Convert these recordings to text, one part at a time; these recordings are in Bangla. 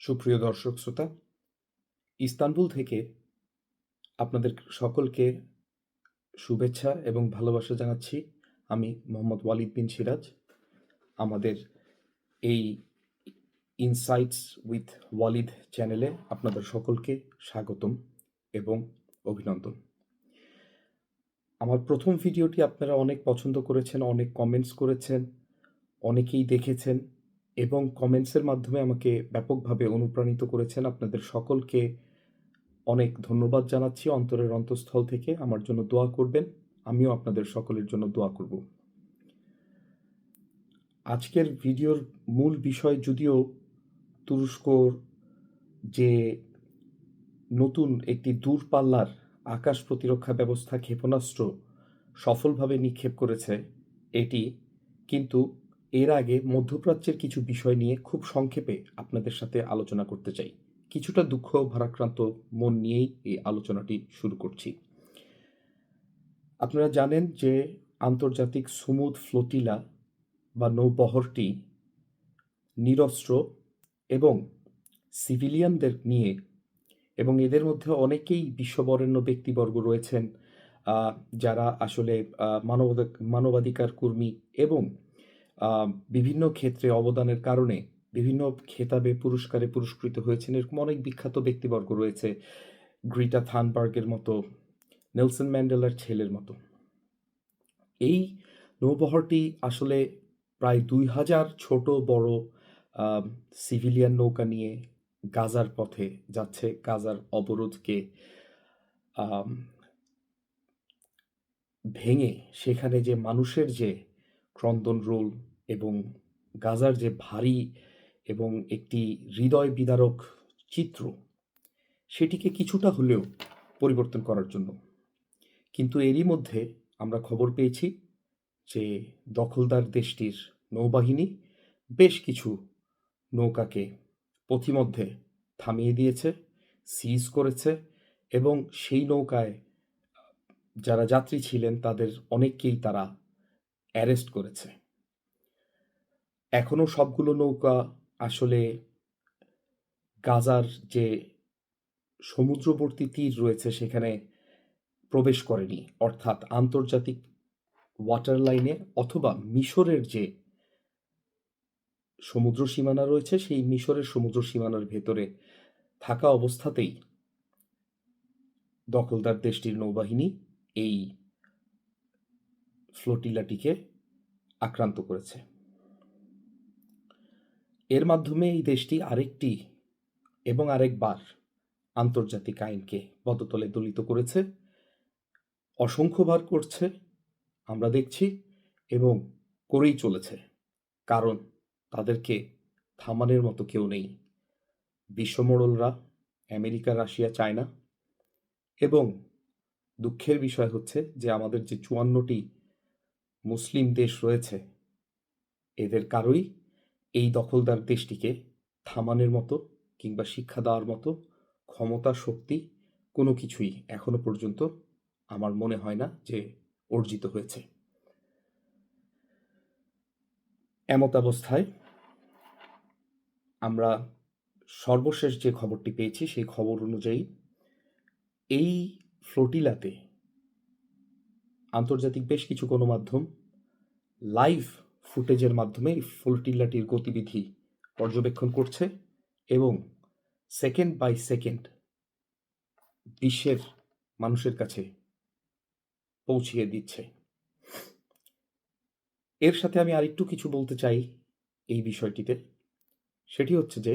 সুপ্রিয় দর্শক শ্রোতা, ইস্তানবুল থেকে আপনাদের সকলকে শুভেচ্ছা এবং ভালোবাসা জানাচ্ছি। আমি মোহাম্মদ ওয়ালিদ বিন সিরাজ। আমাদের এই ইনসাইটস উইথ ওয়ালিদ চ্যানেলে আপনাদের সকলকে স্বাগতম এবং অভিনন্দন। আমার প্রথম ভিডিওটি আপনারা অনেক পছন্দ করেছেন, অনেক কমেন্টস করেছেন, অনেকেই দেখেছেন। এবং কমেন্টসের মাধ্যমে আমাকে ব্যাপকভাবে অনুপ্রাণিত করেছেন। আপনাদের সকলকে অনেক ধন্যবাদ জানাচ্ছি অন্তরের অন্তঃস্থল থেকে। আমার জন্য দোয়া করবেন। আমিও আপনাদের সকলের জন্য দোয়া করব। আজকের ভিডিওর মূল বিষয় যদিও তুরস্কর যে নতুন একটি দূরপাল্লার আকাশ প্রতিরক্ষা ব্যবস্থা ক্ষেপণাস্ত্র সফলভাবে নিক্ষেপ করেছে, এটি কিন্তু এর আগে মধ্যপ্রাচ্যের কিছু বিষয় নিয়ে খুব সংক্ষেপে আপনাদের সাথে আলোচনা করতে চাই। কিছুটা দুঃখ, ভারাক্রান্ত মন নিয়েই এই আলোচনাটি শুরু করছি। আপনারা জানেন যে আন্তর্জাতিক সুমুদ ফ্লোটিলা বা নৌবহরটি নিরস্ত্র এবং সিভিলিয়ানদের নিয়ে এবং এদের মধ্যে অনেকেই বিশ্ববরেণ্য ব্যক্তিবর্গ রয়েছেন যারা আসলে মানবাধিক, মানবাধিকার কর্মী এবং বিভিন্ন ক্ষেত্রে অবদানের কারণে বিভিন্ন খেতাবে পুরস্কারে পুরস্কৃত হয়েছেন। এরকম অনেক বিখ্যাত ব্যক্তিবর্গ রয়েছে, গ্রিটা থানবার্গের মতো, নেলসন ম্যান্ডেলার ছেলের মতো। এই নৌবহরটি আসলে প্রায় দুই হাজার ছোট বড় সিভিলিয়ান নৌকা নিয়ে গাজার পথে যাচ্ছে, গাজার অবরোধকে ভেঙে সেখানে যে মানুষের যে ক্রন্দন রোল এবং গাজার যে ভারী এবং একটি হৃদয় বিদারক চিত্র, সেটিকে কিছুটা হলেও পরিবর্তন করার জন্য। কিন্তু এরই মধ্যে আমরা খবর পেয়েছি যে দখলদার দেশটির নৌবাহিনী বেশ কিছু নৌকাকে পথিমধ্যে থামিয়ে দিয়েছে সিজ করেছে এবং সেই নৌকায় যারা যাত্রী ছিলেন তাদের অনেককেই তারা অ্যারেস্ট করেছে। এখনও সবগুলো নৌকা আসলে গাজার যে সমুদ্রবর্তী তীর রয়েছে সেখানে প্রবেশ করেনি। অর্থাৎ আন্তর্জাতিক ওয়াটার লাইনে অথবা মিশরের যে সমুদ্র সীমানা রয়েছে, সেই মিশরের সমুদ্র সীমানার ভেতরে থাকা অবস্থাতেই দখলদার দেশটির নৌবাহিনী এই ফ্লোটিলাটিকে আক্রান্ত করেছে। এর মাধ্যমে এই দেশটি আরেকটি এবং আরেকবার আন্তর্জাতিক আইনকে পদতলে দলিত করেছে, অসংখ্যবার করছে, আমরা দেখছি, এবং করেই চলেছে। কারণ তাদেরকে থামানোর মতো কেউ নেই। বিশ্বমোড়লরা, আমেরিকা, রাশিয়া, চায়না। এবং দুঃখের বিষয় হচ্ছে যে আমাদের যে চুয়ান্নটি মুসলিম দেশ রয়েছে, এদের কারোই এই দখলদার দেশটিকে থামানোর মতো কিংবা শিক্ষা দেওয়ার মতো ক্ষমতা, শক্তি কোনো কিছুই এখনও পর্যন্ত আমার মনে হয় না যে অর্জিত হয়েছে। এমত অবস্থায় আমরা সর্বশেষ যে খবরটি পেয়েছি, সেই খবর অনুযায়ী এই ফ্লোটিলাতে আন্তর্জাতিক বেশ কিছু গণমাধ্যম লাইভ ফুটেজের মাধ্যমে এই ফ্লোটিলাটির গতিবিধি পর্যবেক্ষণ করছে এবং সেকেন্ড বাই সেকেন্ড বিশ্বের মানুষের কাছে পৌঁছিয়ে দিচ্ছে। এর সাথে আমি আরেকটু কিছু বলতে চাই এই বিষয়টিতে। সেটি হচ্ছে যে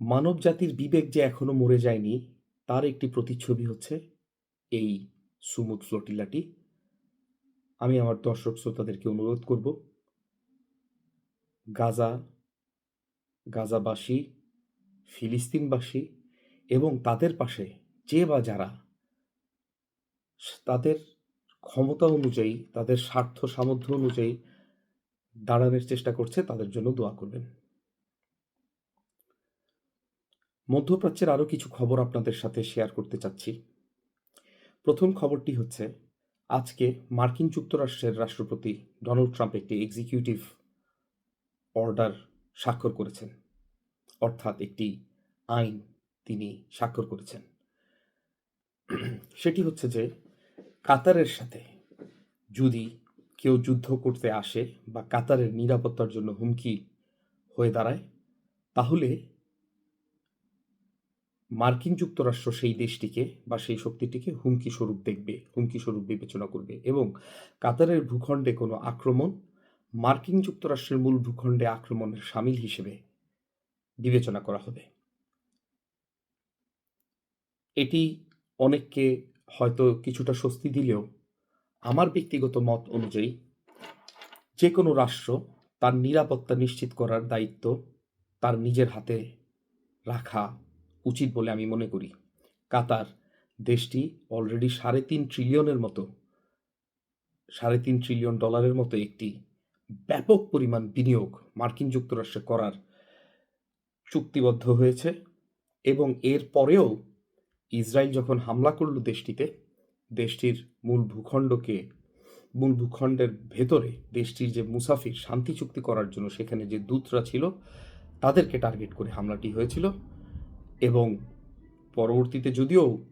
মানব জাতির বিবেক যে এখনও মরে যায়নি, তার একটি প্রতিচ্ছবি হচ্ছে এই সুমুদ ফ্লোটিলাটি আমি আমার দর্শক শ্রোতাদেরকে অনুরোধ করব, গাজা, গাজাবাসী, ফিলিস্তিনবাসী এবং তাদের পাশে যে বা যারা তাদের ক্ষমতা অনুযায়ী, তাদের স্বার্থ সামর্থ্য অনুযায়ী দাঁড়ানোর চেষ্টা করছে, তাদের জন্য দোয়া করবেন। মধ্যপ্রাচ্যের আরও কিছু খবর আপনাদের সাথে শেয়ার করতে চাচ্ছি। প্রথম খবরটি হচ্ছে আজকে মার্কিন যুক্তরাষ্ট্রের রাষ্ট্রপতি ডোনাল্ড ট্রাম্প একটি এক্সিকিউটিভ অর্ডার স্বাক্ষর করেছেন। অর্থাৎ একটি আইন তিনি স্বাক্ষর করেছেন। সেটি হচ্ছে যে কাতারের সাথে যদি কেউ যুদ্ধ করতে আসে বা কাতারের নিরাপত্তার জন্য হুমকি হয়ে দাঁড়ায়, তাহলে মার্কিন যুক্তরাষ্ট্র সেই দেশটিকে বা সেই শক্তিটিকে হুমকি স্বরূপ দেখবে, হুমকি স্বরূপ বিবেচনা করবে এবং কাতারের ভূখণ্ডে কোনো আক্রমণ, মার্কিন যুক্তরাষ্ট্রের মূল ভূখণ্ডে আক্রমণের সামিল হিসেবে বিবেচনা করা হবে। এটি অনেককে হয়তো কিছুটা স্বস্তি দিলেও আমার ব্যক্তিগত মত অনুযায়ী যে কোনো রাষ্ট্র তার নিরাপত্তা নিশ্চিত করার দায়িত্ব তার নিজের হাতে রাখা উচিত বলে আমি মনে করি। কাতার দেশটি অলরেডি সাড়ে তিন ট্রিলিয়নের মতো, সাড়ে তিন ট্রিলিয়ন ডলারের মতো একটি ব্যাপক পরিমাণ বিনিয়োগ মার্কিন যুক্তরাষ্ট্রে করার চুক্তিবদ্ধ হয়েছে এবং এর পরেও ইসরায়েল যখন হামলা করল দেশটিতে, দেশটির মূল ভূখণ্ডকে, মূল ভূখণ্ডের ভেতরে দেশটির যে মুসাফির শান্তি চুক্তি করার জন্য সেখানে যে দূতরা ছিল, তাদেরকে টার্গেট করে হামলাটি হয়েছিল। এবং পরবর্তীতে যদিও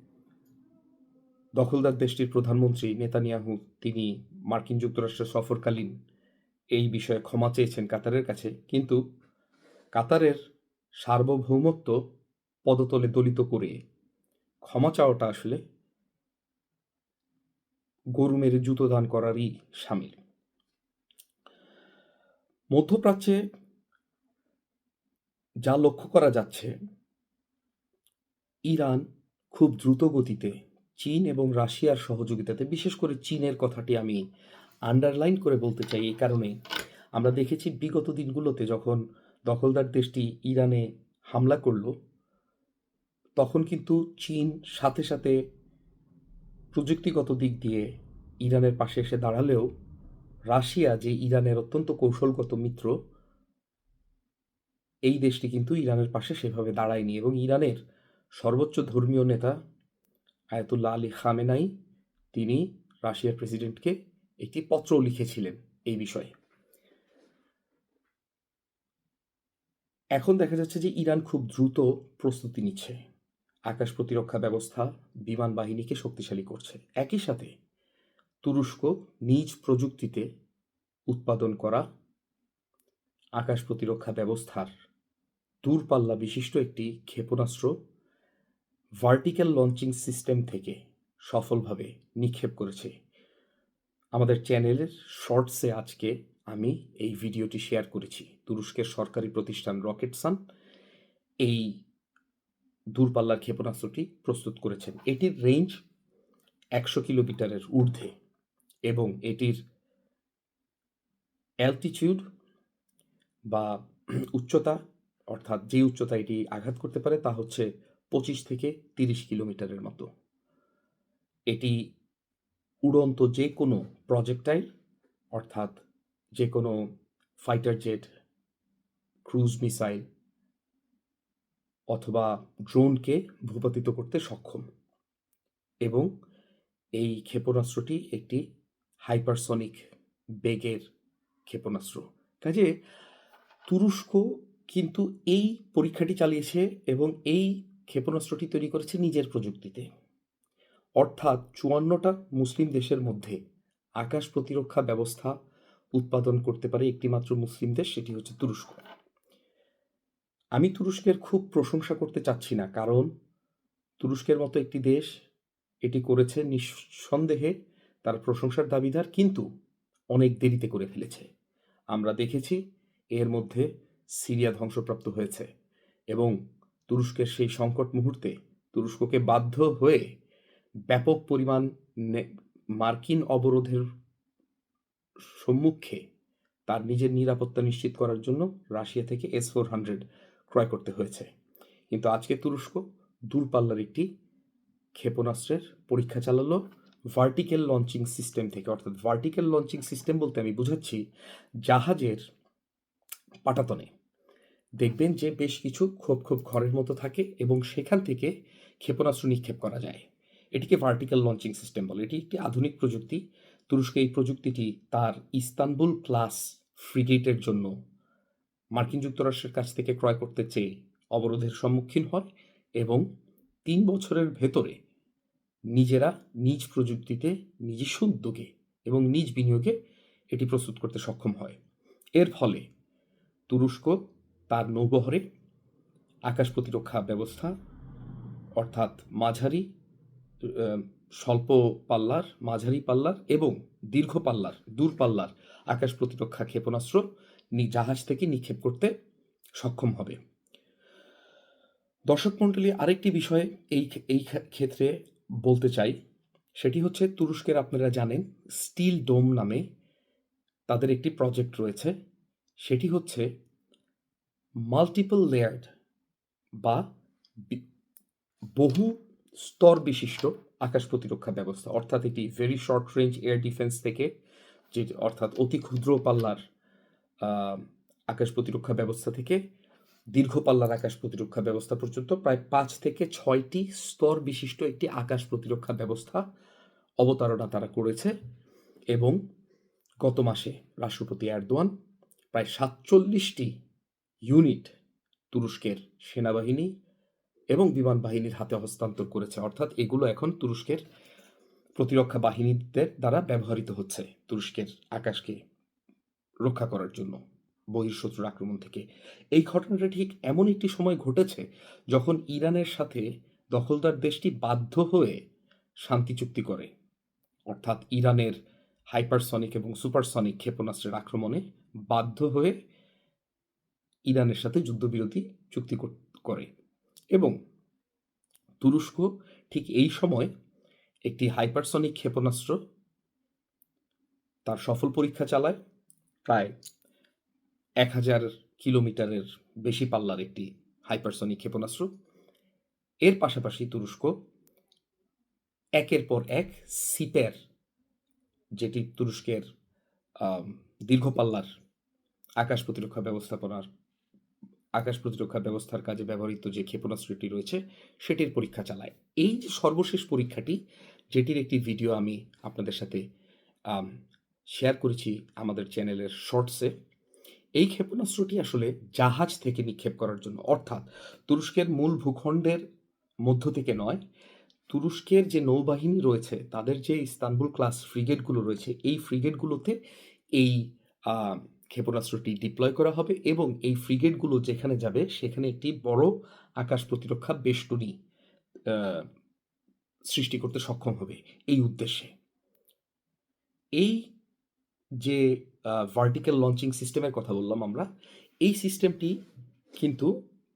দখলদার দেশটির প্রধানমন্ত্রী নেতানিয়াহু, তিনি মার্কিন যুক্তরাষ্ট্র সফরকালীন এই বিষয়ে ক্ষমা চেয়েছেন কাতারের কাছে, কিন্তু কাতারের সার্বভৌমত্ব পদতলে দলিত করে ক্ষমা চাওয়াটা আসলে গরু মেরে জুতো দান করারই সামিল। মধ্যপ্রাচ্যে যা লক্ষ্য করা যাচ্ছে ইরান খুব দ্রুত গতিতে চীন এবং রাশিয়ার সহযোগিতাতে, বিশেষ করে চীনের কথাটি আমি আন্ডারলাইন করে বলতে চাই এই কারণে, আমরা দেখেছি বিগত দিনগুলোতে যখন দখলদার দেশটি ইরানে হামলা করল, তখন কিন্তু চীন সাথে সাথে প্রযুক্তিগত দিক দিয়ে ইরানের পাশে এসে দাঁড়ালেও রাশিয়া, যে ইরানের অত্যন্ত কৌশলগত মিত্র, এই দেশটি কিন্তু ইরানের পাশে সেভাবে দাঁড়ায়নি এবং ইরানের সর্বোচ্চ ধর্মীয় নেতা আয়াতুল্লাহ আলী খামেনাই, তিনি রাশিয়ার প্রেসিডেন্টকে একটি পত্র লিখেছিলেন এই বিষয়ে। এখন দেখা যাচ্ছে যে ইরান খুব দ্রুত প্রস্তুতি নিচ্ছে। আকাশ প্রতিরক্ষা ব্যবস্থা, বিমান বাহিনীকে শক্তিশালী করছে। একই সাথে তুরস্ক নিজ প্রযুক্তিতে উৎপাদন করা আকাশ প্রতিরক্ষা ব্যবস্থার দূরপাল্লা বিশিষ্ট একটি ক্ষেপণাস্ত্র ভার্টিক্যাল লঞ্চিং সিস্টেম থেকে সফলভাবে নিক্ষেপ করেছে। আমাদের চ্যানেলের শর্টসে আজকে আমি এই ভিডিওটি শেয়ার করেছি। তুরস্কের সরকারি প্রতিষ্ঠান রকেটসান এই দূরপাল্লার ক্ষেপণাস্ত্রটি প্রস্তুত করেছেন। এটির রেঞ্জ একশো কিলোমিটারের ঊর্ধ্বে এবং এটির অ্যালটিটিউড বা উচ্চতা, অর্থাৎ যে উচ্চতা এটি আঘাত করতে পারে তা হচ্ছে পঁচিশ থেকে তিরিশ কিলোমিটারের মতো। এটি উড়ন্ত যে কোনো প্রজেক্টাইল অর্থাৎ যে কোনো ফাইটার জেট ক্রুজ মিসাইল অথবা ড্রোনকে ভূপাতিত করতে সক্ষম। এবং এই ক্ষেপণাস্ত্রটি একটি হাইপারসনিক বেগের ক্ষেপণাস্ত্র। কাজে তুরস্ক কিন্তু এই পরীক্ষাটি চালিয়েছে এবং এই ক্ষেপণাস্ত্রটি তৈরি করেছে নিজের প্রযুক্তিতে। অর্থাৎ চুয়ান্নটা মুসলিম দেশের মধ্যে আকাশ প্রতিরক্ষা ব্যবস্থা উৎপাদন করতে পারে একটিমাত্র মুসলিম দেশ, সেটি হচ্ছে তুরস্ক। আমি তুরস্কের খুব প্রশংসা করতে চাচ্ছি না, কারণ তুরস্কের মতো একটি দেশ এটি করেছে নিঃসন্দেহে তার প্রশংসার দাবিদার, কিন্তু অনেক দেরিতে করে ফেলেছে। আমরা দেখেছি এর মধ্যে সিরিয়া ধ্বংসপ্রাপ্ত হয়েছে এবং তুরস্কের সেই সংকট মুহূর্তে তুরস্ককে বাধ্য হয়ে ব্যাপক পরিমাণ মার্কিন অবরোধের সম্মুখে তার নিজের নিরাপত্তা নিশ্চিত করার জন্য রাশিয়া থেকে এস ফোর হান্ড্রেড ক্রয় করতে হয়েছে। কিন্তু আজকে তুরস্ক দূরপাল্লার একটি ক্ষেপণাস্ত্রের পরীক্ষা চালালো। ভার্টিক্যাল লঞ্চিং সিস্টেম থেকে, অর্থাৎ ভার্টিক্যাল লঞ্চিং সিস্টেম বলতে আমি বুঝাচ্ছি জাহাজের পাটাতনে। দেখবেন যে বেশ কিছু খোপ খোপ ঘরের মতো থাকে এবং সেখান থেকে ক্ষেপণাস্ত্র নিক্ষেপ করা যায়। এটিকে ভার্টিক্যাল লঞ্চিং সিস্টেম বলে। এটি একটি আধুনিক প্রযুক্তি। তুরস্ক এই প্রযুক্তিটি তার ইস্তানবুল ক্লাস ফ্রিগেটের জন্য মার্কিন যুক্তরাষ্ট্রের কাছ থেকে ক্রয় করতে চেয়ে অবরোধের সম্মুখীন হয় এবং তিন বছরের ভেতরে নিজেরা নিজ প্রযুক্তিতে নিজস্ব উদ্যোগে এবং নিজ বিনিয়োগে এটি প্রস্তুত করতে সক্ষম হয়। এর ফলে তুরস্ক তার নৌবহরে আকাশ প্রতিরক্ষা ব্যবস্থা, অর্থাৎ মাঝারি স্বল্প পাল্লার, মাঝারি পাল্লার এবং দীর্ঘ পাল্লার দূরপাল্লার আকাশ প্রতিরক্ষা ক্ষেপণাস্ত্র জাহাজ থেকে নিক্ষেপ করতে সক্ষম হবে। দর্শক মণ্ডলী, আরেকটি বিষয় এই এই ক্ষেত্রে বলতে চাই, সেটি হচ্ছে তুরস্কের, আপনারা জানেন, স্টিল ডোম নামে তাদের একটি প্রজেক্ট রয়েছে। সেটি হচ্ছে মাল্টিপল লেয়ার্ড বা বহু স্তর বিশিষ্ট আকাশ প্রতিরক্ষা ব্যবস্থা। অর্থাৎ এটি very short range air defence থেকে, যে অর্থাৎ অতি ক্ষুদ্র পাল্লার আকাশ প্রতিরক্ষা ব্যবস্থা থেকে, দীর্ঘ পাল্লার আকাশ প্রতিরক্ষা ব্যবস্থা পর্যন্ত প্রায় পাঁচ থেকে ছয়টি স্তর বিশিষ্ট একটি আকাশ প্রতিরক্ষা ব্যবস্থা অবতারণা তারা করেছে এবং গত মাসে রাষ্ট্রপতি এরদোয়ান প্রায় সাতচল্লিশটি ইউনিট তুরস্কের সেনাবাহিনী এবং বিমান বাহিনীর হাতে হস্তান্তর করেছে। অর্থাৎ এগুলো এখন তুরস্কের প্রতিরক্ষা বাহিনীদের দ্বারা ব্যবহৃত হচ্ছে তুরস্কের আকাশকে রক্ষা করার জন্য বহির্শত্রুর আক্রমণ থেকে। এই ঘটনাটা ঠিক এমন একটি সময় ঘটেছে যখন ইরানের সাথে দখলদার দেশটি বাধ্য হয়ে শান্তি চুক্তি করে। অর্থাৎ ইরানের হাইপারসনিক এবং সুপারসনিক ক্ষেপণাস্ত্রের আক্রমণে বাধ্য হয়ে ইরানের সাথে যুদ্ধবিরতি চুক্তি করে এবং তুরস্ক ঠিক এই সময় একটি হাইপারসনিক ক্ষেপণাস্ত্র তার সফল পরীক্ষা চালায়। প্রায় এক হাজার কিলোমিটারের বেশি পাল্লার একটি হাইপারসনিক ক্ষেপণাস্ত্র। এর পাশাপাশি তুরস্ক একের পর এক সিপের, যেটি তুরস্কের দীর্ঘ পাল্লার আকাশ প্রতিরক্ষা ব্যবস্থাপনার আকাশ প্রতিরক্ষা ব্যবস্থার কাজে ব্যবহৃত যে ক্ষেপণাস্ত্রটি রয়েছে, সেটির পরীক্ষা চালায়। এই যে সর্বশেষ পরীক্ষাটি, যেটির একটি ভিডিও আমি আপনাদের সাথে শেয়ার করেছি আমাদের চ্যানেলের শর্টসে, এই ক্ষেপণাস্ত্রটি আসলে জাহাজ থেকে নিক্ষেপ করার জন্য, অর্থাৎ তুরস্কের মূল ভূখণ্ডের মধ্য থেকে নয়, তুরস্কের যে নৌবাহিনী রয়েছে, তাদের যে ইস্তানবুল ক্লাস ফ্রিগেটগুলো রয়েছে, এই ফ্রিগেটগুলোতে এই ক্ষেপণাস্ত্রটি ডিপ্লয় করা হবে এবং এই ফ্রিগেটগুলো যেখানে যাবে, সেখানে একটি বড় আকাশ প্রতিরক্ষা বেষ্টনী সৃষ্টি করতে সক্ষম হবে এই উদ্দেশ্যে। এই যে ভার্টিক্যাল লঞ্চিং সিস্টেমের কথা বললাম আমরা, এই সিস্টেমটি কিন্তু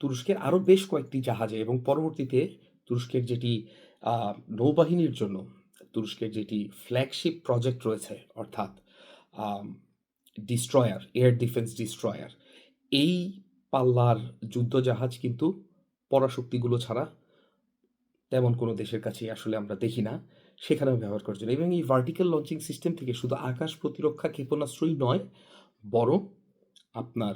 তুরস্কের আরও বেশ কয়েকটি জাহাজে এবং পরবর্তীতে তুরস্কের যেটি নৌবাহিনীর জন্য, তুরস্কের যেটি ফ্ল্যাগশিপ প্রজেক্ট রয়েছে, অর্থাৎ ডিস্ট্রয়ার এয়ার ডিফেন্স ডিস্ট্রয়ার এই পাল্লার যুদ্ধ জাহাজ কিন্তু পরাশক্তিগুলো ছাড়া তেমন কোনো দেশের কাছে আসলে আমরা দেখি না, সেখানেও ব্যবহার করার জন্য। এবং এই ভার্টিক্যাল লঞ্চিং সিস্টেম থেকে শুধু আকাশ প্রতিরক্ষা ক্ষেপণাস্ত্রই নয়, বরং আপনার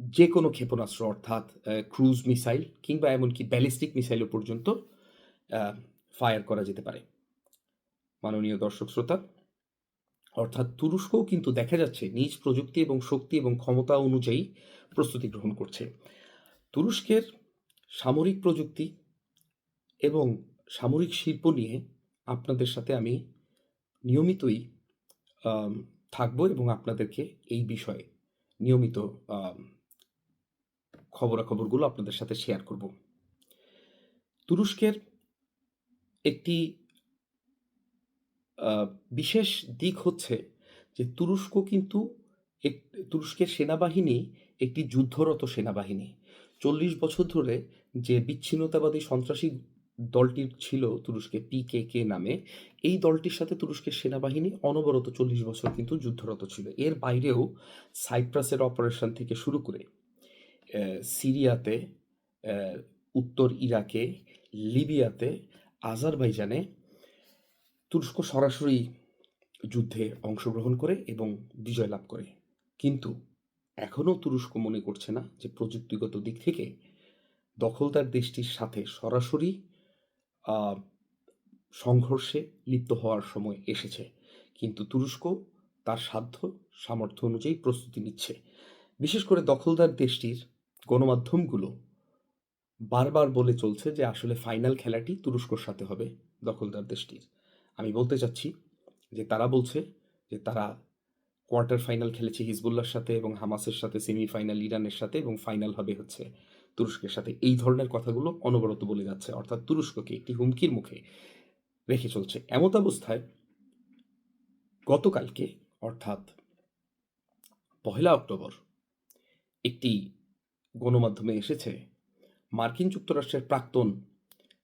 যে কোনো ক্ষেপণাস্ত্র অর্থাৎ ক্রুজ মিসাইল কিংবা এমনকি ব্যালিস্টিক মিসাইলও পর্যন্ত ফায়ার করা যেতে পারে। মাননীয় দর্শক শ্রোতা অর্থাৎ তুরস্কও কিন্তু দেখা যাচ্ছে নিজ প্রযুক্তি এবং শক্তি এবং ক্ষমতা অনুযায়ী প্রস্তুতি গ্রহণ করছে। তুরস্কের সামরিক প্রযুক্তি এবং সামরিক শিল্প নিয়ে আপনাদের সাথে আমি নিয়মিতই থাকব এবং আপনাদেরকে এই বিষয়ে নিয়মিত খবরাখবরগুলো আপনাদের সাথে শেয়ার করব। তুরস্কের একটি বিশেষ দিক হচ্ছে যে তুরস্ক কিন্তু এক, তুরস্কের সেনাবাহিনী একটি যুদ্ধরত সেনাবাহিনী। চল্লিশ বছর ধরে যে বিচ্ছিন্নতাবাদী সন্ত্রাসী দলটি ছিল তুরস্কে পিকেকে নামে, এই দলটির সাথে তুরস্কের সেনাবাহিনী অনবরত চল্লিশ বছর কিন্তু যুদ্ধরত ছিল। এর বাইরেও সাইপ্রাসের অপারেশন থেকে শুরু করে সিরিয়াতে উত্তর ইরাকে, লিবিয়াতে, আজারবাইজানে তুরস্ক সরাসরি যুদ্ধে অংশগ্রহণ করে এবং বিজয় লাভ করে। কিন্তু এখনও তুরস্ক মনে করছে না যে প্রযুক্তিগত দিক থেকে দখলদার দেশটির সাথে সরাসরি সংঘর্ষে লিপ্ত হওয়ার সময় এসেছে। কিন্তু তুরস্ক তার সাধ্য, সামর্থ্য অনুযায়ী প্রস্তুতি নিচ্ছে। বিশেষ করে দখলদার দেশটির গণমাধ্যমগুলো বারবার বলে চলছে যে আসলে ফাইনাল খেলাটি তুরস্কর সাথে হবে, দখলদার দেশটির। আমি বলতে চাচ্ছি যে তারা বলছে যে তারা কোয়ার্টার ফাইনাল খেলেছে হিজবুল্লাহর সাথে এবং হামাসের সাথে, সেমিফাইনাল ইরানের সাথে এবং ফাইনাল হবে হচ্ছে তুরস্কের সাথে। এই ধরনের কথাগুলো অনবরত বলে যাচ্ছে, অর্থাৎ তুরস্ককে একটি হুমকির মুখে রেখে চলছে। এমত অবস্থায় গতকালকে, অর্থাৎ পহেলা অক্টোবর, একটি গণমাধ্যমে এসেছে, মার্কিন যুক্তরাষ্ট্রের প্রাক্তন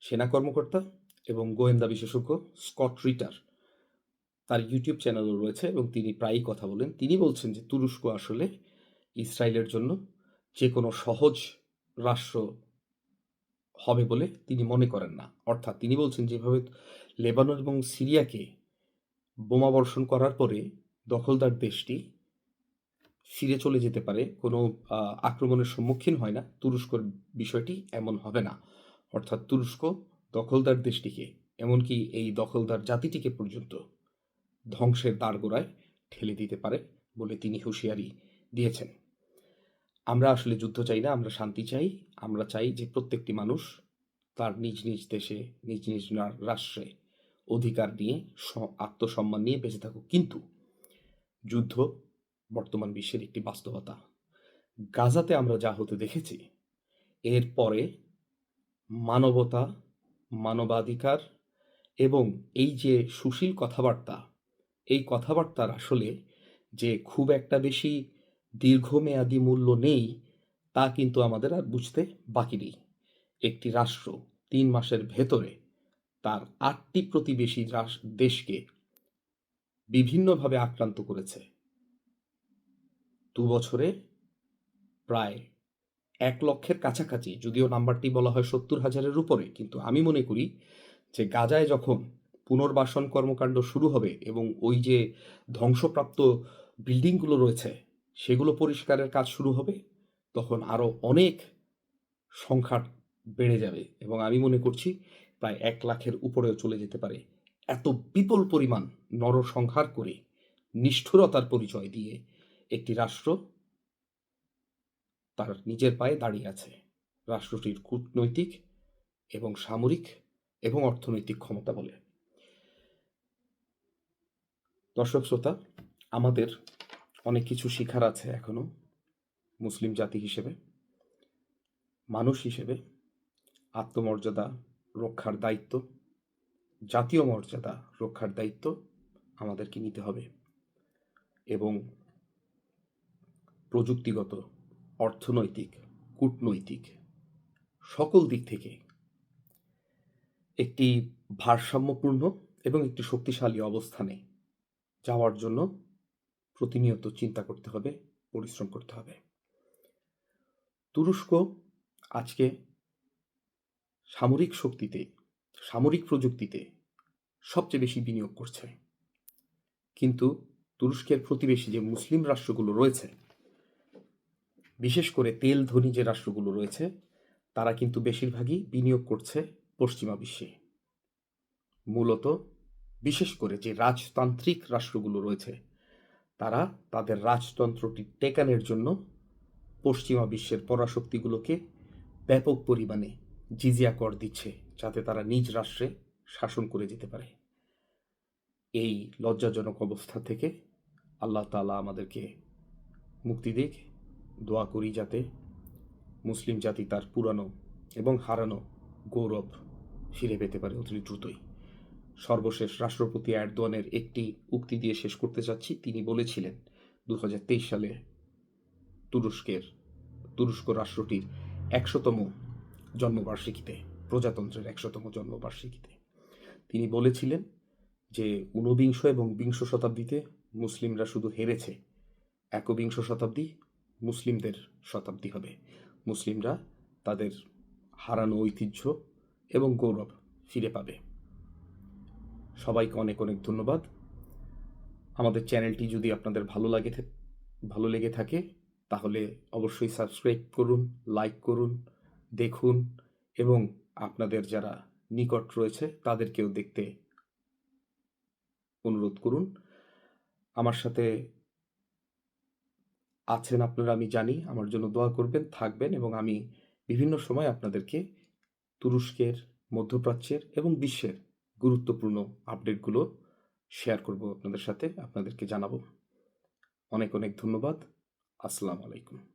সেনা কর্মকর্তা এবং গোয়েন্দা বিশেষজ্ঞ স্কট রিটার। তার ইউটিউব চ্যানেলও রয়েছে এবং তিনি প্রায়ই কথা বলেন। তিনি বলছেন যে তুরস্ক আসলে ইসরায়েলের জন্য যে কোনো সহজ রাষ্ট্র হবে বলে তিনি মনে করেন না। অর্থাৎ তিনি বলছেন যেভাবে লেবানন এবং সিরিয়াকে বোমা বর্ষণ করার পরে দখলদার দেশটি ফিরে চলে যেতে পারে, কোনো আক্রমণের সম্মুখীন হয় না। তুরস্কর বিষয়টি এমন হবে না। অর্থাৎ তুরস্ক দখলদার দেশটিকে, এমনকি এই দখলদার জাতিটিকে পর্যন্ত ধ্বংসের দ্বারগোড়ায় ঠেলে দিতে পারে বলে তিনি হুঁশিয়ারি দিয়েছেন। আমরা আসলে যুদ্ধ চাই না, আমরা শান্তি চাই। আমরা চাই যে প্রত্যেকটি মানুষ তার নিজ নিজ দেশে, নিজ নিজ রাষ্ট্রে অধিকার নিয়ে আত্মসম্মান নিয়ে বেঁচে থাকুক। কিন্তু যুদ্ধ বর্তমান বিশ্বের একটি বাস্তবতা। গাজাতে আমরা যা হতে দেখেছি এরপরে মানবতা মানবাধিকার এবং এই যে সুশীল কথাবার্তা, এই কথাবার্তার আসলে যে খুব একটা বেশি দীর্ঘমেয়াদী মূল্য নেই, তা কিন্তু আমাদের আর বুঝতে বাকি নেই। একটি রাষ্ট্র তিন মাসের ভেতরে তার আটটি প্রতিবেশী দেশকে বিভিন্নভাবে আক্রান্ত করেছে। দু বছরে প্রায় এক লক্ষের কাছাকাছি, যদিও নাম্বারটি বলা হয় সত্তর হাজারের উপরে, কিন্তু আমি মনে করি যে গাজায় যখন পুনর্বাসন কর্মকাণ্ড শুরু হবে এবং ওই যে ধ্বংসপ্রাপ্ত বিল্ডিংগুলো রয়েছে, সেগুলো পরিষ্কারের কাজ শুরু হবে, তখন আরও অনেক সংখ্যা বেড়ে যাবে এবং আমি মনে করছি প্রায় এক লাখের উপরেও চলে যেতে পারে। এত বিপুল পরিমাণ নরসংহার করে নিষ্ঠুরতার পরিচয় দিয়ে একটি রাষ্ট্র তার নিজের পায়ে দাঁড়িয়ে আছে। রাষ্ট্রটির কূটনৈতিক এবং সামরিক এবং অর্থনৈতিক ক্ষমতা বলে। দর্শক শ্রোতা, আমাদের অনেক কিছু শিখার আছে এখনও মুসলিম জাতি হিসেবে, মানুষ হিসেবে, আত্মমর্যাদা রক্ষার দায়িত্ব, জাতীয় মর্যাদা রক্ষার দায়িত্ব আমাদেরকে নিতে হবে এবং প্রযুক্তিগত অর্থনৈতিক, কূটনৈতিক, সকল দিক থেকে একটি ভারসাম্যপূর্ণ এবং একটি শক্তিশালী অবস্থানে যাওয়ার জন্য প্রতিনিয়ত চিন্তা করতে হবে, পরিশ্রম করতে হবে। তুরস্ক আজকে সামরিক শক্তিতে, সামরিক প্রযুক্তিতে সবচেয়ে বেশি বিনিয়োগ করছে। কিন্তু তুরস্কের প্রতিবেশী যে মুসলিম রাষ্ট্রগুলো রয়েছে বিশেষ করে তেল ধনী যে রাষ্ট্রগুলো রয়েছে, তারা কিন্তু বেশিরভাগই বিনিয়োগ করছে পশ্চিমা বিশ্বে। মূলত বিশেষ করে যে রাজতান্ত্রিক রাষ্ট্রগুলো রয়েছে, তারা তাদের রাজতন্ত্রটি টেকানোর জন্য পশ্চিমা বিশ্বের পরাশক্তিগুলোকে ব্যাপক পরিমাণে জিজিয়া কর দিচ্ছে, যাতে তারা নিজ রাষ্ট্রে শাসন করে যেতে পারে। এই লজ্জাজনক অবস্থা থেকে আল্লাহ তাআলা আমাদেরকে মুক্তি দিক। দোয়া করি যাতে মুসলিম জাতি তার পুরানো এবং হারানো গৌরব ফিরে পেতে পারে অতি দ্রুতই। সর্বশেষ রাষ্ট্রপতি এরদোয়ানের একটি উক্তি দিয়ে শেষ করতে চাচ্ছি তিনি বলেছিলেন দু হাজার তেইশ সালে তুরস্কের, তুরস্ক রাষ্ট্রটির একশোতম জন্মবার্ষিকীতে, প্রজাতন্ত্রের একশোতম জন্মবার্ষিকীতে। তিনি বলেছিলেন যে, ঊনবিংশ এবং বিংশ শতাব্দীতে মুসলিমরা শুধু হেরেছে। একবিংশ শতাব্দী মুসলিমদের শতাব্দী হবে। মুসলিমরা তাদের হারানো ঐতিহ্য এবং গৌরব ফিরে পাবে। সবাইকে অনেক অনেক ধন্যবাদ। আমাদের চ্যানেলটি যদি আপনাদের ভালো লাগে ভালো লেগে থাকে, তাহলে অবশ্যই সাবস্ক্রাইব করুন, লাইক করুন, দেখুন এবং আপনাদের যারা নিকট রয়েছে তাদেরকেও দেখতে অনুরোধ করুন। আমার সাথে আছেন আপনারা, আমি জানি। আমার জন্য দোয়া করবেন, থাকবেন এবং আমি বিভিন্ন সময় আপনাদেরকে তুরস্কের, মধ্যপ্রাচ্যের এবং বিশ্বের গুরুত্বপূর্ণ আপডেটগুলো শেয়ার করব আপনাদের সাথে, আপনাদেরকে জানাব। অনেক অনেক ধন্যবাদ। আসসালামু আলাইকুম।